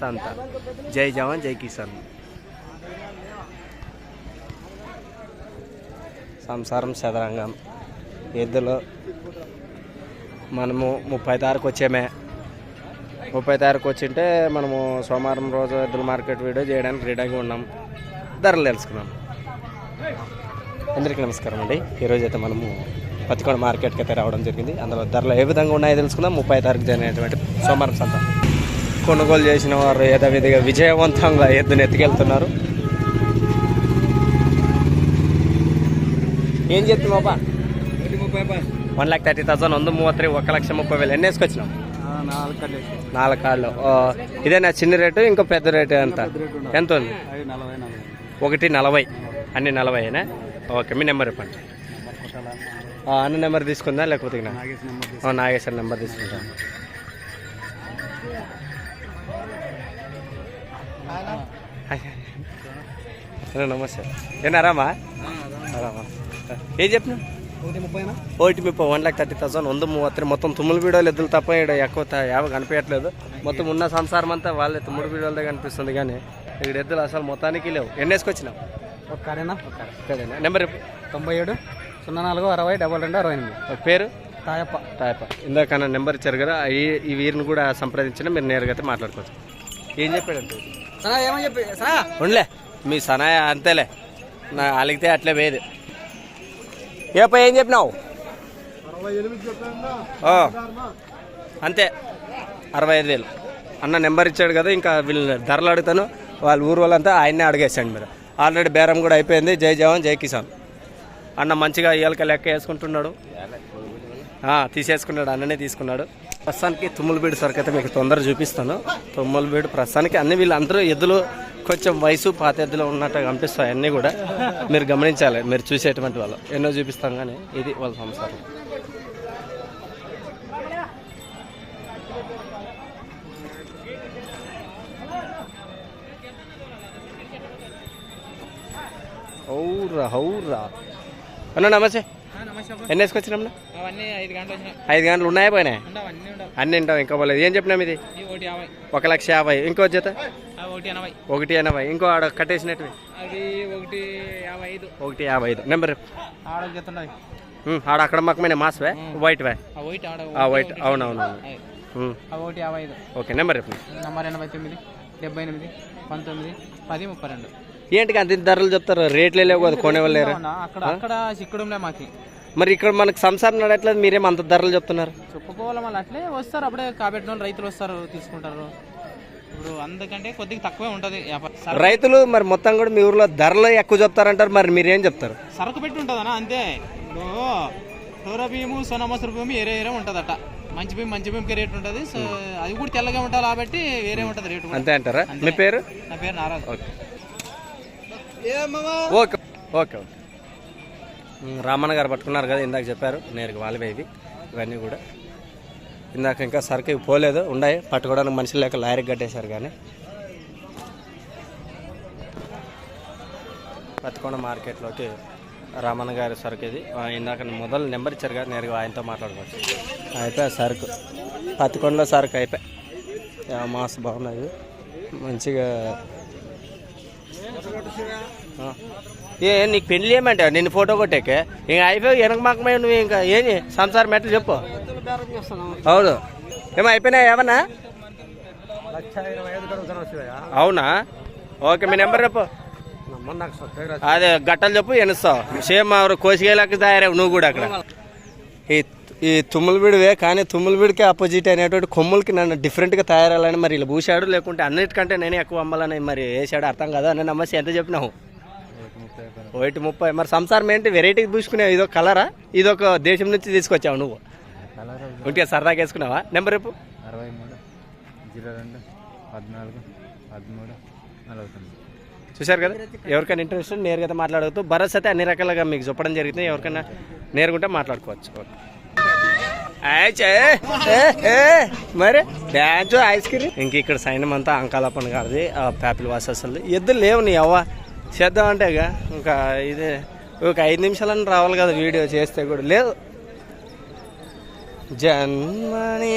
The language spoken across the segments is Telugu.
సంత జై జవాన్ జై కిసాన్ సంసారం చదరంగం ఎద్దులు మనము ముప్పై తారీఖు వచ్చామే ముప్పై తారీఖు వచ్చింటే మనము సోమవారం రోజు ఎద్దుల మార్కెట్ వీడియో చేయడానికి రెడీగా ఉన్నాం ధరలు తెలుసుకున్నాం అందరికీ నమస్కారం అండి. ఈరోజు అయితే మనము పత్తికొండ మార్కెట్కి అయితే రావడం జరిగింది. అందులో ధరలు ఏ విధంగా ఉన్నాయో తెలుసుకుందాం. ముప్పై తారీఖు జరిగినటువంటి సోమవారం సంత. కొనుగోలు చేసిన వారు యథావిధిగా విజయవంతంగా ఎద్దును ఎత్తుకెళ్తున్నారు. ఏం చెప్తున్నావా వన్ ల్యాక్ థర్టీ థౌసండ్ వంద మూవత్తి ఒక లక్ష ముప్పై వేలు. ఎన్ని వేసుకొచ్చినాం నాలుగు ఓ, ఇదేనా చిన్న రేటు ఇంకో పెద్ద రేటు ఎంత? ఎంత ఉంది? ఒకటి నలభై. అన్ని నలభైనా ఓకే మీ నెంబర్ ఆ, అన్న నెంబర్ తీసుకుందా లేకపోతే నాగేశ్వర నెంబర్ తీసుకుంటా హలో నమస్తే. ఏనారామా రామా? ఏం చెప్పినా ఒకటి ముప్పై వన్ లాక్ థర్టీ థౌసండ్ వంద మూవత్తి మొత్తం తుమ్ముల వీడియోలు ఎద్దులు తప్ప ఇక్కడ ఎక్కువ యావ కనిపించట్లేదు. మొత్తం ఉన్న సంసారం అంతా వాళ్ళే తుమ్ముడు వీడియోలదే కనిపిస్తుంది కానీ ఇక్కడ ఎద్దులు అసలు మొత్తానికి లేవు. ఎన్ని వేసుకొచ్చినావు? ఒక కారేనా కదేనా నెంబర్. తొంభై ఏడు సున్నా నాలుగు అరవై డబల్ రెండు అరవై ఎనిమిది. ఒక పేరు? తాయప్ప. తాయప ఇందాక నా నెంబర్ ఇచ్చారు కదా ఈ వీరిని కూడా సంప్రదించిన మీరు నేరుగా అయితే మాట్లాడుకోవచ్చు. ఏం చెప్పాడంటే? ఉండలే. మీ సనాయ అంతేలే. నా అలిగితే అట్లే వేది ఏప ఏం చెప్పినావు? అంతే. అరవై ఐదు వేలు. అన్న నెంబర్ ఇచ్చాడు కదా ఇంకా వీళ్ళు ధరలు అడుగుతాను. వాళ్ళ ఊరు వాళ్ళంతా ఆయన్నే అడిగేసాడు మీరు. ఆల్రెడీ బేరం కూడా అయిపోయింది. జై జవాన్ జై కిసాన్. అన్న మంచిగా ఇయ్యాలక లెక్క వేసుకుంటున్నాడు. తీసేసుకున్నాడు అన్ననే తీసుకున్నాడు. ప్రస్తుతానికి తుమ్ములబీడు సరుకు అయితే మీకు తొందర చూపిస్తాను. తుమ్ములబీడు ప్రస్తుతానికి అన్ని వీళ్ళందరూ ఎద్దులు కొంచెం వయసు పాత ఎద్దులు ఉన్నట్టు కనిపిస్తాయి అన్నీ కూడా. మీరు గమనించాలి మీరు చూసేటువంటి వాళ్ళు. ఎన్నో చూపిస్తాం కానీ ఇది వాళ్ళ సంసారం. హౌరా హౌరా అన్న నమస్తే. ఎన్ని వేసుకొచ్చినాం ఐదు గంటలు ఉన్నాయా పోయినాయి? అన్నీ ఉంటాం ఇంకా పోలేదు. ఏం చెప్పినాం ఇది? ఒక లక్ష యాభై. ఇంకో జత? ఆ ఒకటి ఎనభై. ఇంకో ఆడ కట్టేసినట్టు అది ఒకటి యాభై ఐదు. ఒకటి యాభై ఐదు. నెంబర్. ఆడ అక్కడ మక్కమైన మాస్వే? వైట్ వే ఆడ ఆ వైట్. అవునవును. ఒకటి యాభై ఐదు. ఓకే నెంబర్ నంబర్ ఎనభై తొమ్మిది డెబ్బై ఎనిమిది పంతొమ్మిది పది ముప్పై రెండు. ఏంటికి అంత ధరలు చెప్తారు? రేట్లే లేవు కదా కొనేవాళ్ళు? అక్కడ అక్కడ చిక్కుడులే మాకి. మరి ఇక్కడ మనకు సంసారం నడట్లేదు మీరేం అంత ధరలు చెప్తున్నారు? చెప్పుకోవాలి మళ్ళీ అట్లే వస్తారు. అప్పుడే కాబెట్టిన వాళ్ళు రైతులు వస్తారు తీసుకుంటారు. ఇప్పుడు అందుకంటే కొద్దిగా తక్కువే ఉంటుంది. రైతులు మరి మొత్తం కూడా మీ ఊర్లో ధరలు ఎక్కువ చెప్తారంటారు మరి మీరేం చెప్తారు? సరుకు పెట్టి ఉంటుందనా? అంతే. ఇప్పుడు టోరా బియ్యము సోనా మసూరు బియ్యం వేరే వేరే ఉంటుందట. మంచి బియ్యం మంచి బియ్యంకి రేట్ ఉంటుంది. సో అది కూడా తెల్లగా ఉంటుంది కాబట్టి వేరే ఉంటుంది రేటు. అంతే అంటారా? మీ పేరు? నా పేరు Naraju. Okay. Okay okay okay. Ramanna గారు పట్టుకున్నారు కదా ఇందాక చెప్పారు నేరుగా వాళ్ళవే ఇవి. ఇవన్నీ కూడా. ఇందాక ఇంకా సరుకు పోలేదు ఉన్నాయి. పట్టుకోవడానికి మనుషులు లేక లారీకి కట్టేశారు కానీ. పత్తికొండ మార్కెట్లోకి రమణ గారి సరుకు ఇది. ఆ, ఇందాక మొదలు నెంబర్ ఇచ్చారు కదా నేరుగా ఆయనతో మాట్లాడుకోవచ్చు. అయిపోయి సరుకు. పత్తికొండలో సరుకు అయిపోయి. మాస్ బాగున్నది. మంచిగా. ఏ నీకు పెళ్ళి ఏమంటే నిన్ను ఫోటో కొట్టాకే. ఇంకా అయిపోయి వెనక మాకమే నువ్వు ఇంకా ఏంటి సంసారం ఎట్లా చెప్పు. అవును. ఏమో అయిపోయినాయి ఏమన్నా? అవునా? ఓకే మీ నెంబర్ చెప్పు. అదే గట్టలు చెప్పు ఎనుస్తావు సేమ్ కోసిగేలాకి తయారావు నువ్వు కూడా అక్కడ. ఈ ఈ తుమ్ములబీడివే కానీ తుమ్ములబీడికి అపోజిట్ అయినటువంటి కొమ్ములకి నన్ను డిఫరెంట్గా తయారాలని మరి ఇలా పూసాడు లేకుంటే అన్నిటికంటే నేనే ఎక్కువ అమ్మాలని మరి వేసాడు అర్థం కదా? అని నమ్మసి ఎంత చెప్పినావు? ఒకటి ముప్పై. మరి సంసారం ఏంటి? వెరైటీ పూసుకునేవి ఇదొక కలరా ఇదొక దేశం నుంచి తీసుకొచ్చావు నువ్వు. ఉంటే సరదాగా వేసుకున్నావా? నెంబర్ రేపు అరవై మూడు జీరో రెండు పద్నాలుగు పదమూడు నలభై తొమ్మిది. చూశారు కదా? ఎవరికైనా ఇంట్రెస్ట్ నేరుగా మాట్లాడవచ్చు భరోసా అయితే అన్ని రకాలుగా మీకు చెప్పడం జరుగుతుంది. ఎవరికైనా నేరుగా ఉంటే మాట్లాడుకోవచ్చు. ఓకే. మరి డ్యాన్స్ ఐస్ క్రీమ్? ఇంక ఇక్కడ సైన్యం అంతా అంకాలప్పన గారిది ఆ ప్యాపిల్ వాసెస్ది ఎద్దులు లేవు నీ అవ్వ. చేద్దాం అంటే ఇక ఇంకా ఇది ఒక ఐదు నిమిషాలని రావాలి కదా వీడియో చేస్తే కూడా. లేదు. జన్మని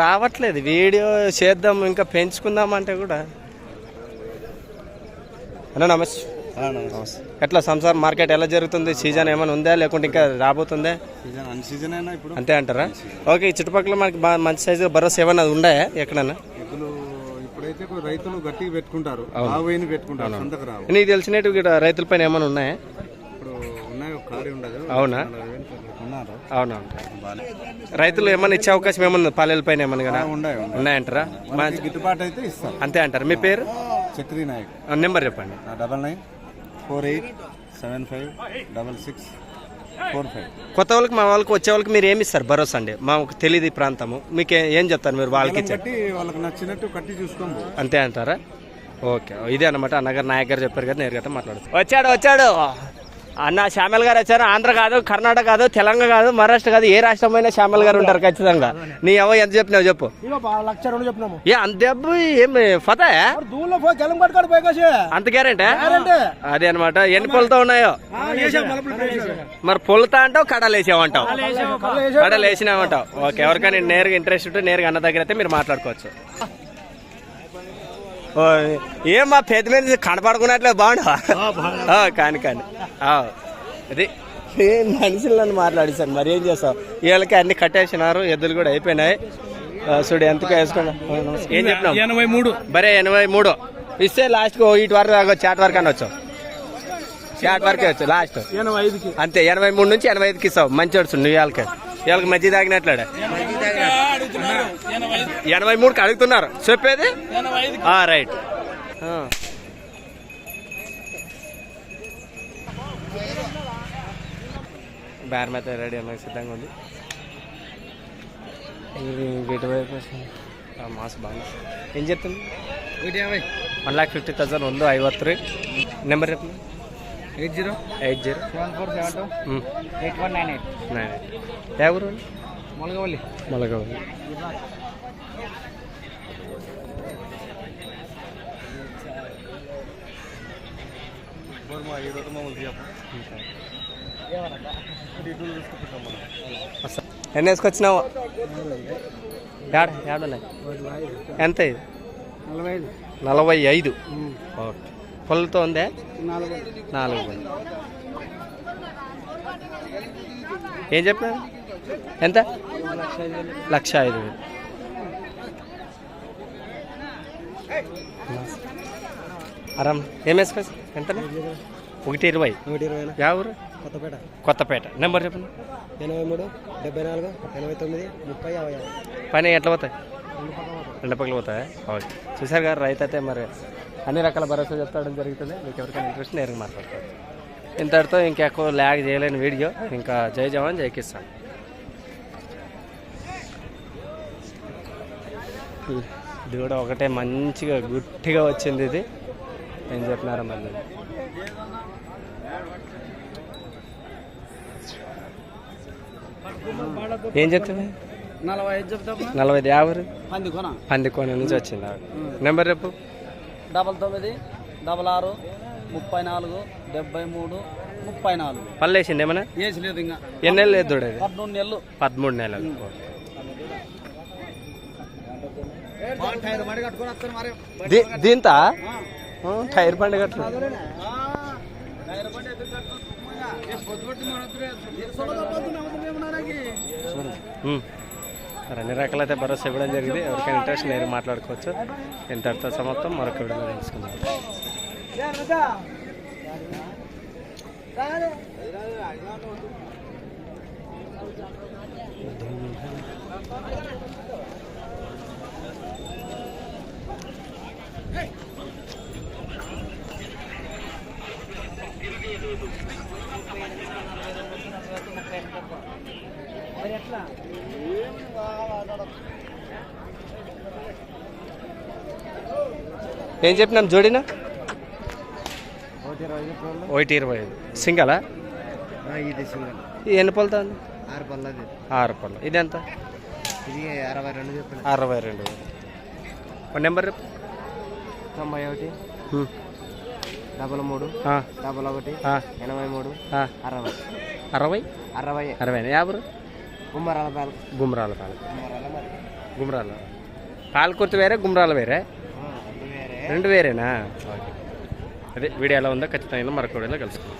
రావట్లేదు. వీడియో చేద్దాం ఇంకా పెంచుకుందాం అంటే కూడా. అన్న నమస్తే నమస్తే. ఎట్లా సంసార్ మార్కెట్ ఎలా జరుగుతుంది? సీజన్ ఏమైనా ఉందా? లేకుంటే ఇంకా రాబోతుందా? సీజన్ ఇప్పుడు. అంతే అంటారా? ఓకే ఈ చుట్టుపక్కల మనకి మంచి సైజు భరోసా ఏమన్నా ఉన్నాయా ఎక్కడన్నా? ఇప్పుడు ఇప్పుడైతే రైతులు గట్టిగా పెట్టుకుంటారు. పెట్టుకుంటారు నీకు తెలిసినట్టు రైతుల పైన ఏమైనా ఉన్నాయా? ఇప్పుడు అవునా? అవునవును రైతులు ఏమన్నా ఇచ్చే అవకాశం ఏమన్నా పాలెల పైన ఏమన్నా కదా ఉన్నాయి ఉన్నాయి. ఉన్నాయంటారా? గిట్టుబాటు అయితే ఇస్తారు అంతే అంటారు? మీ పేరు? చక్రీ నాయక్. ఆ, నెంబర్ చెప్పండి. Double nine four eight seven five double six four five. కొత్త వాళ్ళకి మా వాళ్ళకి వచ్చే వాళ్ళకి మీరు ఏమి ఇస్తారు? భరోసా అండి. మాకు తెలియదు ఈ ప్రాంతము. మీకు ఏ- చెప్తారు మీరు వాళ్ళకి వాళ్ళకి నచ్చినట్టు కట్టి చూసుకోము అంతే అంటారా? ఓకే. ఇదే అనమాట అన్నగారు నాయక్ గారు చెప్పారు కదా నేరుగా మాట్లాడుతారు వచ్చాడు వచ్చాడు. అన్న శ్యామల్ గారు వచ్చారు. ఆంధ్ర కాదు కర్ణాటక కాదు తెలంగాణ కాదు మహారాష్ట్ర కాదు ఏ రాష్ట్రం అయినా శ్యామల్ గారు ఉంటారు ఖచ్చితంగా. నీ ఎవ ఎంత చెప్పినావు చెప్పు. ఇగో బా లక్ష రెండు చెప్పినాము. ఏ అంత పోయి అంత గ్యారెంటీ? అదే అనమాట ఎన్ని పొలతో ఉన్నాయో? మరి పొలుతా అంటావు కడలు వేసావంటావు? కడలు వేసినామంటావు ఓకే ఎవరికైనా నేరుగా ఇంట్రెస్ట్ ఉంటే నేరుగా అన్న దగ్గర అయితే మీరు మాట్లాడుకోవచ్చు. ఏం మా పెద్ద మీద కనపడుకున్నట్లే బాగుండు కాని కానీ. అది. ఏం మనుషులు నన్ను మాట్లాడిస్తాను మరి ఏం చేస్తావు? వీళ్ళకి అన్ని కట్టేసినారు ఎద్దులు కూడా అయిపోయినాయి. చూడు ఎంతకో వేసుకున్నా? ఏం చెప్పినావు? ఎనభై మూడు. బరే ఎనభై మూడు. ఇస్తే లాస్ట్కి ఇటు వరకు దాకా చాట్ వరకు అని వచ్చావు. చాట్ వరకే వచ్చు లాస్ట్. అంతే ఎనభై మూడు నుంచి ఎనభై ఐదుకి ఇస్తావు మంచి వస్తుంది నువ్వు వాళ్ళకి. వీళ్ళకి మధ్య తాగినట్లాడే. ఎనభై మూడుకి అడుగుతున్నారు చెప్పేది? రైట్. బేరం అయితే రెడీ అన్నది సిద్ధంగా ఉంది. ఎటువైపు మాస్ బాగా ఏం చెప్తుంది? వన్ ల్యాక్ ఫిఫ్టీ థౌసండ్ ఉంది ఐవత్రీ. నెంబర్ చెప్పండి. Eight zero. Eight zero. Seven four seven two. Eight one nine eight. Nine eight. ఎవరు? మొలగవల్లి. మొలగవల్లి. ఎన్ని వేసుకొచ్చినావు? ఏడ ఏడున్నాయి ఎంత ఇది? నలభై ఐదు. నలభై ఐదు. ఓకే. పొలతో ఉందే? నాలుగు. ఏం చెప్పినారు ఎంత? లక్ష ఐదు వేలు. అరం ఏం వేసుకోవచ్చు ఎంత ఒకటి ఇరవై. ఒకటి ఇరవై యా ఊరు కొత్తపేట. కొత్తపేట. నెంబర్ చెప్పండి. ఎనభై మూడు డెబ్బై నాలుగు ఎనభై తొమ్మిది ముప్పై యాభై. పని ఎట్లా పోతాయి? రెండు పక్కలు పోతాయి. ఓకే. చూసారు గారు రైతు అయితే మరి అన్ని రకాల భరోసా చెప్తాడం జరుగుతుంది. మీకు ఎవరికైనా ఇంట్రెస్ట్ నేరుగా మాట్లాడుకోవచ్చు ఇంతటితో ఇంకెక్కువ ల్యాగ్ చేయలేని వీడియో. ఇంకా జై జవాన్ జై కిసాన్. ఇది కూడా ఒకటే మంచిగా గుట్టిగా వచ్చింది ఇది. ఏం చెప్పినారా మళ్ళీ ఏం చెప్తుంది నలభై ఐదు చెప్తా నలభై యాభై? పంది కొన నుంచి వచ్చింది. నెంబర్ రేపు డబల్ తొమ్మిది డబల్ ఆరు ముప్పై నాలుగు డెబ్బై మూడు ముప్పై నాలుగు. పళ్ళు వేసింది ఏమన్నా? ఏసి లేదు ఇంకా ఎన్నెళ్ళు ఎద్దుడు ఇది పద్మూడు నెలలు. పదమూడు నెలలు. దీంతా? టైర్ బండి గట్ల టైర్ మరి అన్ని రకాలైతే భరోసా ఇవ్వడం జరిగింది. ఎవరికైనా ఇంట్రెస్ట్ నేను మాట్లాడుకోవచ్చు. ఇంతటితో సమాప్తం మరొక వీడియో తెలుసుకుందాం ఏం చెప్పినాం జోడినా? ఒకటి ఇరవై ఐదు. సింగలా? ఇది సింగల్. ఎన్ని పళ్ళతో ఉంది? ఆరు పల్లది ఆరు పళ్ళు. ఇది ఎంత? ఇది అరవై రెండు అరవై రెండు. ఒక నెంబర్. తొంభై ఒకటి. డబల్ మూడు. డబల్ ఒకటి. ఎనభై మూడు. అరవై. అరవై? అరవై. అరవై యాభై గుమ్మరాల పాలు. గుమ్రాల పాల. గుమ్మరాల మరి. గుమ్రాల పాలకుర్తి వేరే గుమ్రాల వేరే వేరే. రెండు వేరేనా? అదే వీడియో ఎలా ఉందో ఖచ్చితంగా మరొక వీడియోలో కలుసుకుందాం.